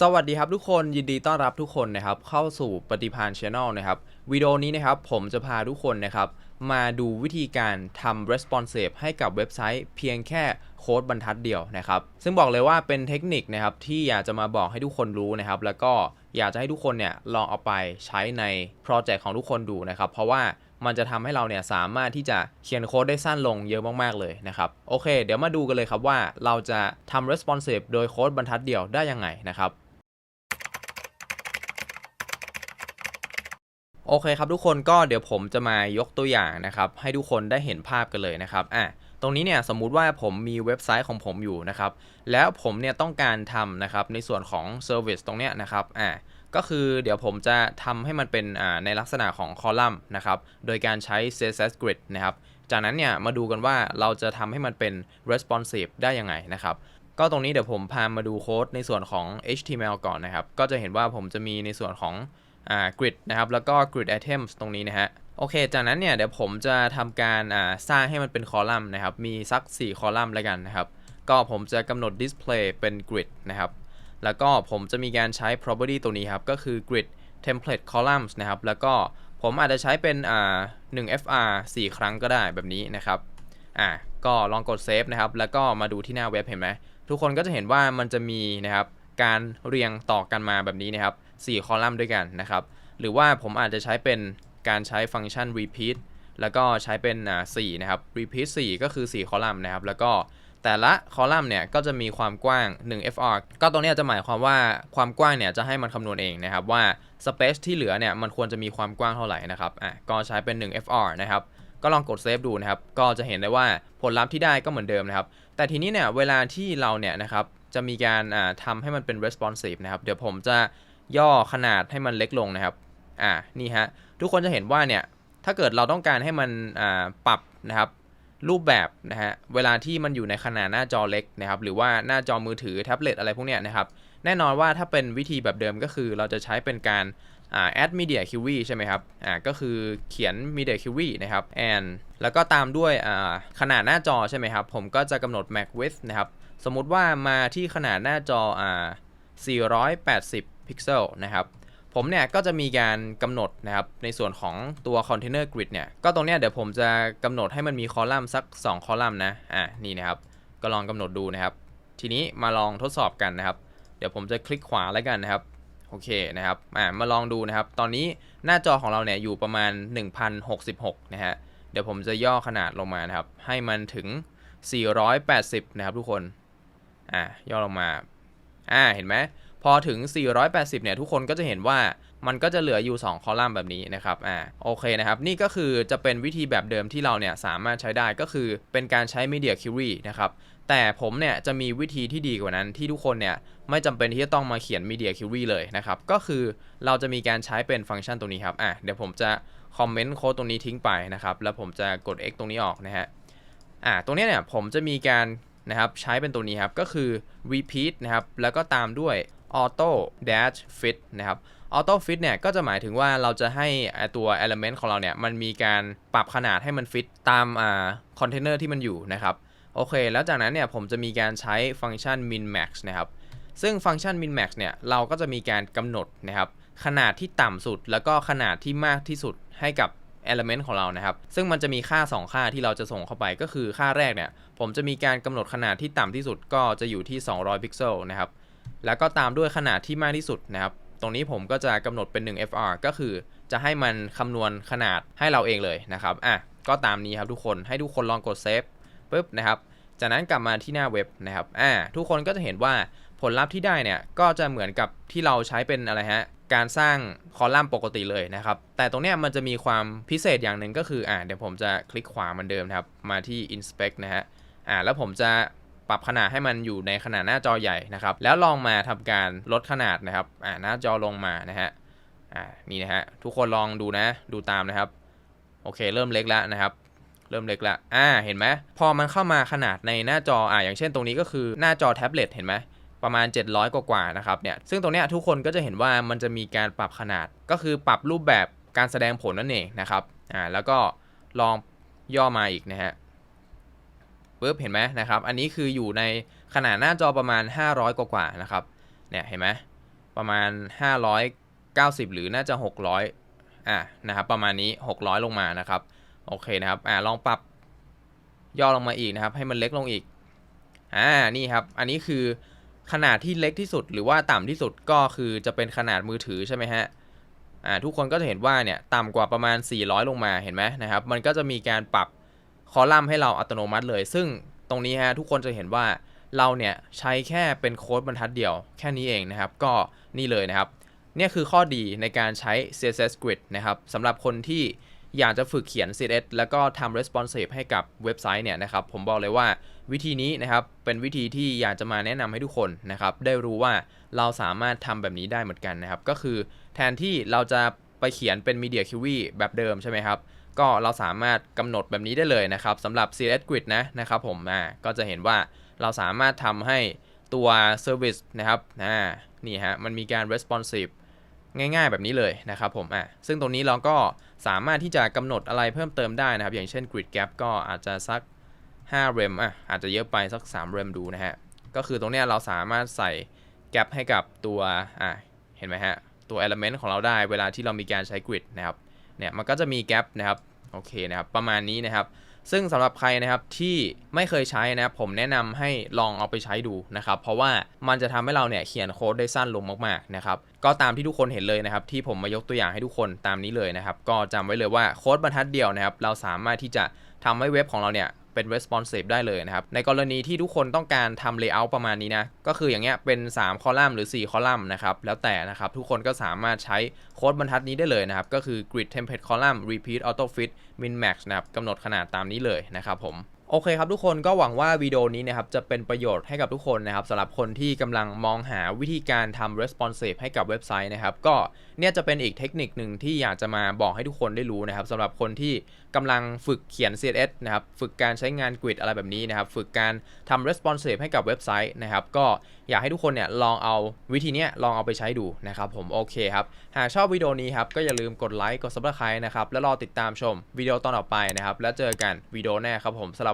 สวัสดีครับทุกคนยินดีต้อนรับทุกคนนะครับเข้าสู่ปฏิพานช n น e l นะครับวิดีโอนี้นะครับผมจะพาทุกคนนะครับมาดูวิธีการทำ responsive ให้กับเว็บไซต์เพียงแค่โค้ดบรรทัดเดียวนะครับซึ่งบอกเลยว่าเป็นเทคนิคนะครับที่อยากจะมาบอกให้ทุกคนรู้นะครับแล้วก็อยากจะให้ทุกคนเนี่ยลองเอาไปใช้ในโปรเจกต์ของทุกคนดูนะครับเพราะว่ามันจะทำให้เราเนี่ยสามารถที่จะเขียนโค้ดได้สั้นลงเยอะมากๆเลยนะครับโอเค เดี๋ยวมาดูกันเลยครับว่าเราจะทำ responsive โดยโค้ดบรรทัดเดียวได้ยังไงนะครับ โอเคครับทุกคนก็เดี๋ยวผมจะมายกตัวอย่างนะครับ ให้ทุกคนได้เห็นภาพกันเลยนะครับอะตรงนี้เนี่ยสมมุติว่าผมมีเว็บไซต์ของผมอยู่นะครับ แล้วผมเนี่ยต้องการทำนะครับในส่วนของ Service ตรงเนี้ยนะครับอะก็คือเดี๋ยวผมจะทำให้มันเป็นอ่าในลักษณะของคอลัมน์นะครับ โดยการใช้ CSS Grid นะครับ จากนั้นเนี่ยมาดูกันว่าเราจะทำให้มันเป็น responsive ได้ยังไงนะครับ ก็ตรงนี้เดี๋ยวผมพามาดูโค้ดในส่วนของ HTML ก่อนนะครับ ก็จะเห็นว่าผมจะมีในส่วนของ อ่า grid นะครับแล้วก็ grid items ตรงนี้นะฮะโอเค จากนั้นเนี่ยเดี๋ยวผมจะทำการอ่าสร้างให้มันเป็นคอลัมน์นะครับ มีสัก 4 คอลัมน์แล้วกันนะครับ ก็ผมจะกำหนด display เป็น grid นะครับ แล้วก็ผมจะมีการใช้ property ตัวนี้ครับ ก็คือ grid template columns นะครับ แล้วก็ผมอาจจะใช้เป็นอ่า1 fr 4 ครั้งก็ได้แบบนี้นะครับ อ่า ก็ลองกด save นะครับ แล้วก็มาดูที่หน้าเว็บเห็นไหม ทุกคนก็จะเห็นว่ามันจะมีนะครับ การเรียงต่อกันมาแบบนี้นะครับ 4 คอลัมน์ด้วยกันนะครับ หรือว่าผมอาจจะใช้เป็นการใช้ฟังก์ชัน repeat แล้วก็ใช้เป็นอ่า4นะครับ repeat 4 ก็คือ 4 คอลัมน์นะครับ แล้วก็แต่ละคอลัมน์เนี่ยก็จะมีความกว้าง 1 fr ก็ตรงนี้จะหมายความว่าความกว้างเนี่ยจะให้มันคำนวณเองนะครับว่า space ที่เหลือเนี่ยมันควรจะมีความกว้างเท่าไหร่นะครับ อะก็ใช้เป็น 1 fr นะครับ ก็ลองกดเซฟดูนะครับ ก็จะเห็นได้ว่าผลลัพธ์ที่ได้ก็เหมือนเดิมนะครับ แต่ทีนี้เนี่ยเวลาที่เราเนี่ยนะครับ จะมีการอ่าทำให้มันเป็น responsive นะครับ เดี๋ยวผมจะย่อขนาดให้มันเล็กลงนะครับ อ่า นี่ฮะ ทุกคนจะเห็นว่าเนี่ย ถ้าเกิดเราต้องการให้มันปรับนะครับ รูปแบบนะฮะ เวลาที่มันอยู่ในขนาดหน้าจอเล็กนะครับ หรือว่าหน้าจอมือถือแท็บเล็ตอะไรพวกเนี้ยนะครับ แน่นอนว่าถ้าเป็นวิธีแบบเดิมก็คือเราจะใช้เป็นการอ่า add media query ใช่ไหมครับ อ่า ก็คือเขียน media query นะครับ and แล้วก็ตามด้วยอ่าขนาดหน้าจอใช่ไหมครับ ผมก็จะกำหนด max width นะครับ สมมุติว่ามาที่ขนาดหน้าจออ่า480 พิกเซลนะครับผมเนี่ยก็จะมีการกำหนดนะครับในส่วนของตัว container grid เนี่ยก็ตรงเนี้ยเดี๋ยวผมจะกำหนดให้มันมีคอลัมน์สัก 2 คอลัมน์นะอ่านี่นะครับ ก็ลองกำหนดดูนะครับ ทีนี้มาลองทดสอบกันนะครับ เดี๋ยวผมจะคลิกขวาแล้วกันนะครับโอเคนะครับอ่ามาลองดูนะครับ ตอนนี้หน้าจอของเราเนี่ยอยู่ประมาณ 1066 นะฮะเดี๋ยวผมจะย่อขนาดลงมานะครับ ให้มันถึง 480 นะครับทุกคน อ่าย่อลงมาอ่าเห็นไหมพอถึง 480 เนี่ย ทุกคนก็จะเห็นว่ามันก็จะเหลืออยู่ 2 คอลัมน์แบบนี้นะครับ อ่า โอเคนะครับ นี่ก็คือจะเป็นวิธีแบบเดิมที่เราเนี่ยสามารถใช้ได้ก็คือเป็นการใช้ media query นะครับ แต่ผมเนี่ยจะมีวิธีที่ดีกว่านั้นที่ทุกคนเนี่ยไม่จำเป็นที่จะต้องมาเขียน media query เลยนะครับ ก็คือเราจะมีการใช้เป็นฟังก์ชันตรงนี้ครับ อะเดี๋ยวผมจะคอมเมนต์โค้ดตรงนี้ทิ้งไปนะครับ แล้วผมจะกด x ตรงนี้ออกนะฮะ อ่า ตรงนี้เนี่ยผมจะมีการ นะครับใช้เป็นตัวนี้ครับก็คือ repeat นะครับแล้วก็ตามด้วย auto dash fit นะครับ auto fit เนี่ยก็จะหมายถึงว่าเราจะให้ตัว element ของเราเนี่ยมันมีการปรับขนาดให้มัน fit ตามอ่า container ที่มันอยู่นะครับโอเค แล้วจากนั้นเนี่ยผมจะมีการใช้ฟังก์ชัน min max นะครับซึ่งฟังก์ชัน min max เนี่ยเราก็จะมีการกำหนดนะครับขนาดที่ต่ำสุดแล้วก็ขนาดที่มากที่สุดให้กับ element ของเรานะครับ ซึ่งมันจะมีค่า 2 ค่าที่เราจะส่งเข้าไปก็คือค่าแรกเนี่ย ผมจะมีการกำหนดขนาดที่ต่ำที่สุดก็จะอยู่ที่ 200 พิกเซลนะครับ แล้วก็ตามด้วยขนาดที่มากที่สุดนะครับ ตรงนี้ผมก็จะกำหนดเป็น 1 fr ก็คือจะให้มันคำนวณขนาดให้เราเองเลยนะครับ อะ ก็ตามนี้ครับทุกคน ให้ทุกคนลองกดเซฟปุ๊บนะครับ จากนั้นกลับมาที่หน้าเว็บนะครับ อ่า ทุกคนก็จะเห็นว่าผลลัพธ์ที่ได้เนี่ย ก็จะเหมือนกับที่เราใช้เป็นอะไรฮะ การสร้างคอลัมน์ปกติเลยนะครับ แต่ตรงเนี้ยมันจะมีความพิเศษอย่างหนึ่งก็คืออ่าเดี๋ยวผมจะคลิกขวาเหมือนเดิมนะครับ มาที่ inspect นะฮะอ่าแล้วผมจะปรับขนาดให้มันอยู่ในขนาดหน้าจอใหญ่นะครับ แล้วลองมาทำการลดขนาดนะครับอ่าหน้าจอลงมานะฮะอ่านี่นะฮะทุกคนลองดูนะดูตามนะครับ โอเค เริ่มเล็กแล้วนะครับ เริ่มเล็กแล้วอ่าเห็นไหมพอมันเข้ามาขนาดในหน้าจออ่าอย่างเช่นตรงนี้ก็คือหน้าจอแท็บเล็ตเห็นไหม ประมาณ 700 กว่าๆนะครับเนี่ยซึ่งตรงเนี้ยทุกคนก็จะเห็นว่ามันจะมีการปรับขนาดก็คือปรับรูปแบบการแสดงผลนั่นเองนะครับอ่าแล้วก็ลองย่อมาอีกนะฮะปุ๊บเห็นไหมนะครับ อันนี้คืออยู่ในขนาดหน้าจอประมาณ 500 กว่าๆนะครับเนี่ยเห็นไหมประมาณ 590 หรือน่าจะ 600อะนะครับประมาณนี้ 600 ลงมานะครับโอเคนะครับอ่าลองปรับย่อลงมาอีกนะครับ ให้มันเล็กลงอีกอ่านี่ครับ อันนี้คือ ขนาดที่เล็กที่สุดหรือว่าต่ำที่สุดก็คือจะเป็นขนาดมือถือใช่ไหมฮะอ่าทุกคนก็จะเห็นว่าเนี่ยต่ำกว่าประมาณ 400 ลงมาเห็นไหมนะครับ มันก็จะมีการปรับคอลัมน์ให้เราอัตโนมัติเลย ซึ่งตรงนี้ฮะทุกคนจะเห็นว่าเราเนี่ยใช้แค่เป็นโค้ดบรรทัดเดียว แค่นี้เองนะครับ ก็นี่เลยนะครับ เนี่ยคือข้อดีในการใช้ CSS Grid นะครับสำหรับคนที่ อยากจะฝึกเขียน CSS แล้วก็ทำ responsive ให้กับเว็บไซต์เนี่ยนะครับ ผมบอกเลยว่าวิธีนี้นะครับ เป็นวิธีที่อยากจะมาแนะนำให้ทุกคนนะครับ ได้รู้ว่าเราสามารถทำแบบนี้ได้เหมือนกันนะครับ ก็คือแทนที่เราจะไปเขียนเป็น Media Query แบบเดิมใช่ไหมครับ ก็เราสามารถกำหนดแบบนี้ได้เลยนะครับสำหรับ CSS Grid นะนะครับผมอ่าก็จะเห็นว่าเราสามารถทำให้ตัว Service นะครับอ่านี่ฮะมันมีการ responsive ง่ายๆแบบนี้เลยนะครับผมอะซึ่งตรงนี้เราก็ สามารถที่จะกำหนดอะไรเพิ่มเติมได้นะครับ อย่างเช่น grid gap ก็อาจจะสัก5 rem อะอาจจะเยอะไปสัก3 rem ดูนะฮะ ก็คือตรงเนี้ยเราสามารถใส่ gap ให้กับตัวอะเห็นไหมฮะ ตัว element ของเราได้เวลาที่เรามีการใช้ grid นะครับเนี่ยมันก็จะมี gap นะครับโอเคนะครับ ประมาณนี้นะครับ ซึ่งสำหรับใครนะครับที่ไม่เคยใช้นะครับผมแนะนำให้ลองเอาไปใช้ดูนะครับ เพราะว่ามันจะทำให้เราเนี่ยเขียนโค้ดได้สั้นลงมากๆนะครับก็ตามที่ทุกคนเห็นเลยนะครับ ที่ผมมายกตัวอย่างให้ทุกคนตามนี้เลยนะครับ ก็จำไว้เลยว่าโค้ดบรรทัดเดียวนะครับ เราสามารถที่จะทำให้เว็บของเราเนี่ย เป็น responsive ได้เลยนะครับ ในกรณีที่ทุกคนต้องการทำ layout ประมาณนี้นะ ก็คืออย่างเงี้ยเป็น 3 คอลัมน์หรือ 4 คอลัมน์นะครับ แล้วแต่นะครับ ทุกคนก็สามารถใช้โค้ดบรรทัดนี้ได้เลยนะครับ ก็คือ grid template column repeat auto fit min max นะครับกำหนดขนาดตามนี้เลยนะครับผม โอเคครับทุกคนก็หวังว่าวิดีโอนี้นะครับจะเป็นประโยชน์ให้กับทุกคนนะครับสำหรับคนที่กำลังมองหาวิธีการทำ responsive ให้กับเว็บไซต์นะครับก็เนี่ยจะเป็นอีกเทคนิคหนึ่งที่อยากจะมาบอกให้ทุกคนได้รู้นะครับสำหรับคนที่กำลังฝึกเขียน CSS นะครับฝึกการใช้งาน grid อะไรแบบนี้นะครับฝึกการทำ responsive ให้กับเว็บไซต์นะครับก็อยากให้ทุกคนเนี่ยลองเอาวิธีเนี้ยลองเอาไปใช้ดูนะครับผมโอเคครับหากชอบวิดีโอนี้ครับก็อย่าลืมกดไลค์กด subscribe นะครับแล้วรอติดตามชมวิดีโอตอนต่อไปนะครับแล้วเจอกันวิดีโอหน้าครับผมสำหรับ